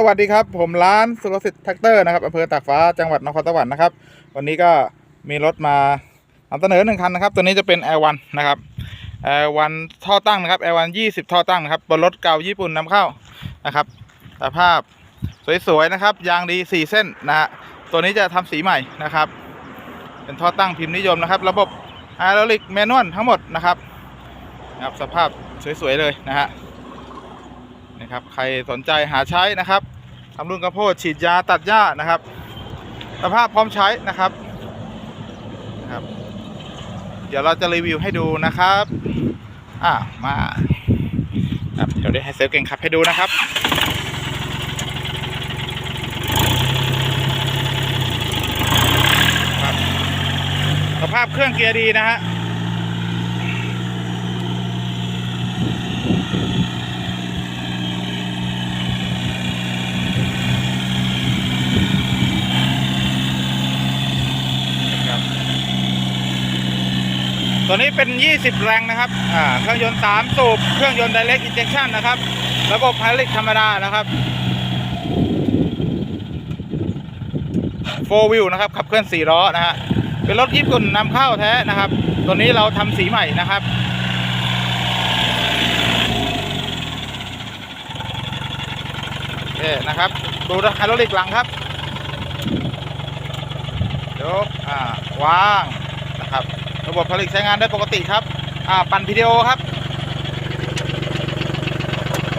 สวัสดีครับ ผมร้านสุรสิทธิ์แท็กเตอร์นะครับอำเภอตากฟ้าจังหวัดนครสวรรค์นะครับ วันนี้ก็มีรถมานำเสนอหนึ่งคันนะครับ ตัวนี้จะเป็น L1 นนะครับ L1 ท่อตั้งนะครับ L1 20ท่อตั้งนะครับบนรถเก่าญี่ปุ่นนำเข้านะครับสภาพสวยๆนะครับ ยางดี4เส้นนะฮะตัวนี้จะทำสีใหม่นะครับ เป็นท่อตั้งพิมพ์นิยมนะครับ ระบบไฮดรอลิกแมนนวลทั้งหมดนะครับนะครับ สภาพสวยๆเลยนะฮะ นะครับ ใครสนใจหาใช้นะครับทำรุ่นกระโพดฉีดยาตัดหญ้านะครับ สภาพพร้อมใช้นะครับนะครับ เดี๋ยวเราจะรีวิวให้ดูนะครับอ่ามาครับเดี๋ยวได้ให้เซลลเก่งขับให้ดูนะครับครับสภาพเครื่องเกียร์ดีนะฮะ ตัวนี้เป็น 20 แรงนะครับอ่าเครื่องยนต์ 3 สูบ เครื่องยนต์ direct injection นะครับ ระบบไฮดรลิกธรรมดานะครับ4 wheel นะครับ ขับเคลื่อน4ล้อนะฮะ เป็นรถญี่ปุ่นนำเข้าแท้นะครับ ตัวนี้เราทำสีใหม่นะครับโอเคนะครับดูไฮดรอลิกหลังครับยกอ่าวางนะครับ ระบบผลิตใช้งานได้ปกติครับ อ่า ปั่นวิดีโอครับ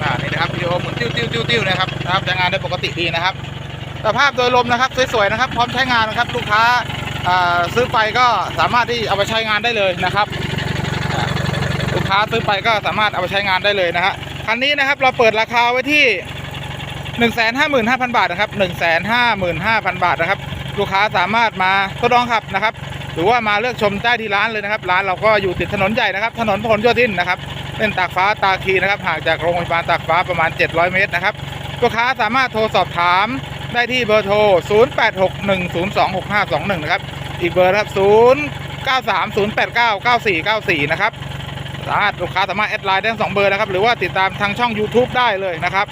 อ่า นี่นะครับวิดีโอหมุนติ้วติ้วติ้วติ้วนะครับ นะครับ ใช้งานได้ปกติดีนะครับ สภาพโดยรวมนะครับสวยๆนะครับ พร้อมใช้งานนะครับ ลูกค้า อ่า ซื้อไปก็สามารถที่เอาไปใช้งานได้เลยนะครับ ลูกค้าซื้อไปก็สามารถเอาไปใช้งานได้เลยนะฮะ คันนี้นะครับเราเปิดราคาไว้ที่155,000บาทนะครับ155,000บาทนะครับ ลูกค้าสามารถมาทดลองขับนะครับ หรือว่ามาเลือกชมได้ที่ร้านเลยนะครับ ร้านเราก็อยู่ติดถนนใหญ่นะครับ ถนนพหลโยธินนะครับเส้นตากฟ้าตาคีนะครับห่างจากโรงพยาบาลตากฟ้าประมาณ 700 เมตรนะครับลูกค้าสามารถโทรสอบถามได้ที่เบอร์โทร 0861026521 นะครับ อีกเบอร์ครับ0930899494 นะครับสามารถลูกค้าสามารถแอดไลน์ได้สองเบอร์นะครับ หรือว่าติดตามทางช่อง YouTube ได้เลยนะครับ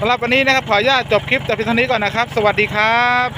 สำหรับวันนี้นะครับขออนุญาตจบคลิปแต่เพียงเท่านี้ก่อนนะครับ สวัสดีครับ